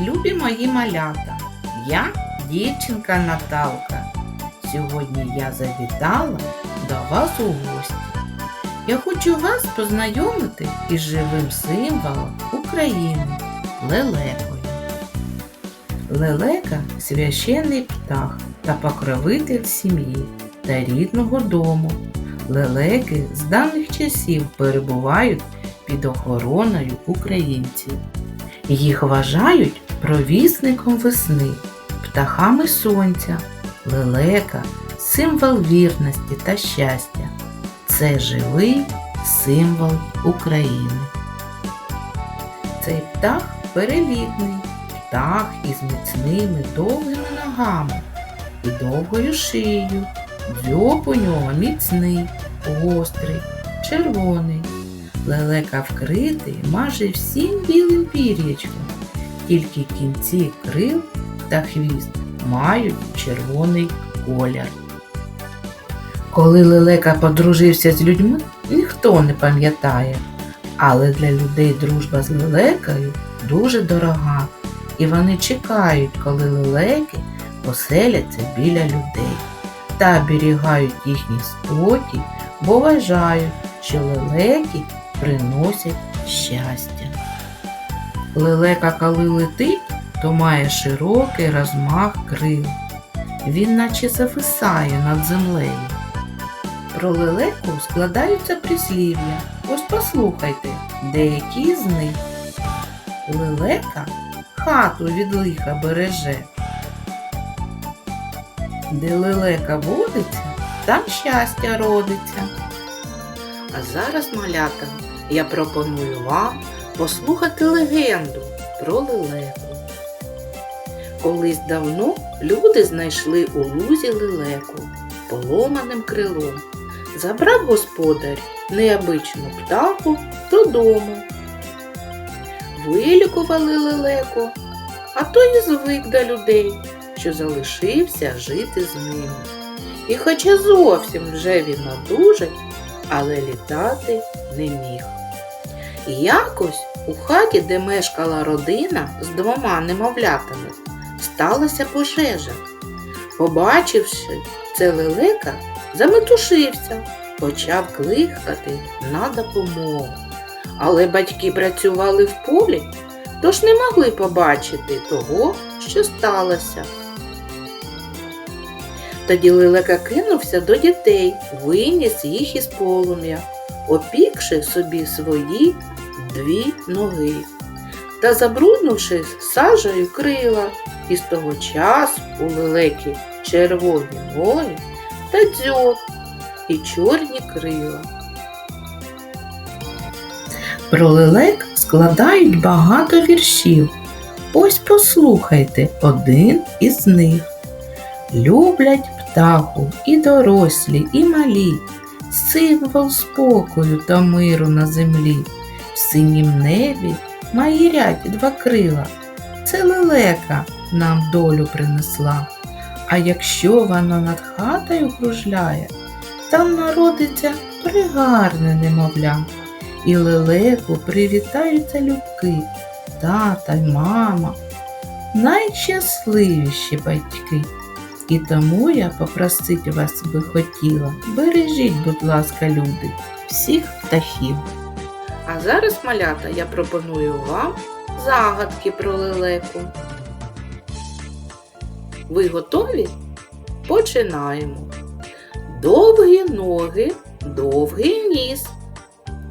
любі мої малята. Я дівчинка Наталка. Сьогодні я завітала до вас у гості. Я хочу вас познайомити із живим символом України лелекою. Лелека священний птах та покровитель сім'ї та рідного дому. Лелеки з давніх часів перебувають під охороною українців. Їх вважають провісником весни, птахами сонця, лелека символ вірності та щастя. Це живий символ України. Цей птах перелітний, птах із міцними довгими ногами і довгою шиєю. Дзьоб у нього міцний, гострий, червоний. Лелека вкритий майже всім білим пір'ячком, тільки кінці крил та хвіст мають червоний колір. Коли лелека подружився з людьми, ніхто не пам'ятає, але для людей дружба з лелекою дуже дорога, і вони чекають, коли лелеки поселяться біля людей та оберігають їхній спокій, бо вважають, що лелеки приносять щастя. Лелека, коли летить, то має широкий розмах крил. Він наче зависає над землею. Про лелеку складаються прислів'я. Ось послухайте, деякі з них. Лелека хату від лиха береже. Де лелека водиться, там щастя родиться. А зараз, малята, я пропоную вам послухати легенду про лелеку. Колись давно люди знайшли у лузі лелеку поломаним крилом. Забрав господар необичну птаху додому. Вилікували лелеку, а той і звик до людей, що залишився жити з ними. І хоча зовсім вже він одужать, але літати не міг. Якось у хаті, де мешкала родина з двома немовлятами, сталася пожежа. Побачивши це лелека, заметушився, почав кликати на допомогу. Але батьки працювали в полі, тож не могли побачити того, що сталося. Тоді лелека кинувся до дітей, виніс їх із полум'я, опікши собі свої дві ноги та забруднувши сажею крила. І з того часу у лелеки червоні ноги та дзьоб і чорні крила. Про лелек складають багато віршів. Ось послухайте один із них. Люблять птаху і дорослі, і малі, символ спокою та миру на землі. Синім небі маїрять два крила. Це лелека нам долю принесла. А якщо вона над хатою кружляє, там народиться пригарне немовля. І лелеку привітаються любки, тата й мама, найщасливіші батьки. І тому я попросити вас би хотіла, бережіть, будь ласка, люди, всіх птахів. А зараз, малята, я пропоную вам загадки про лелеку. Ви готові? Починаємо. Довгі ноги, довгий ніс.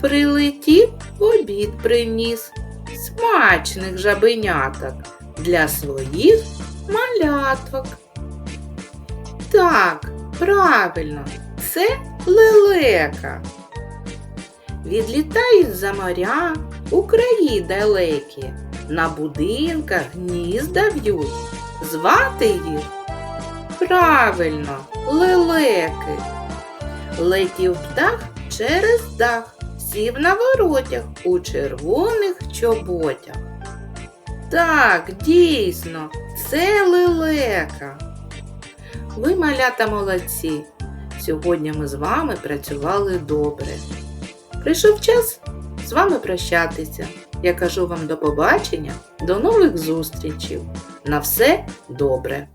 Прилетів обід приніс. Смачних жабеняток для своїх маляток. Так, правильно, це лелека. Відлітають за моря у краї далекі, на будинках гнізда в'ють. Звати їх правильно лелеки. Летів птах через дах, сів на воротях у червоних чоботях. Так, дійсно, це лелека. Ви, малята молодці. Сьогодні ми з вами працювали добре. Прийшов час з вами прощатися. Я кажу вам до побачення, до нових зустрічей. На все добре!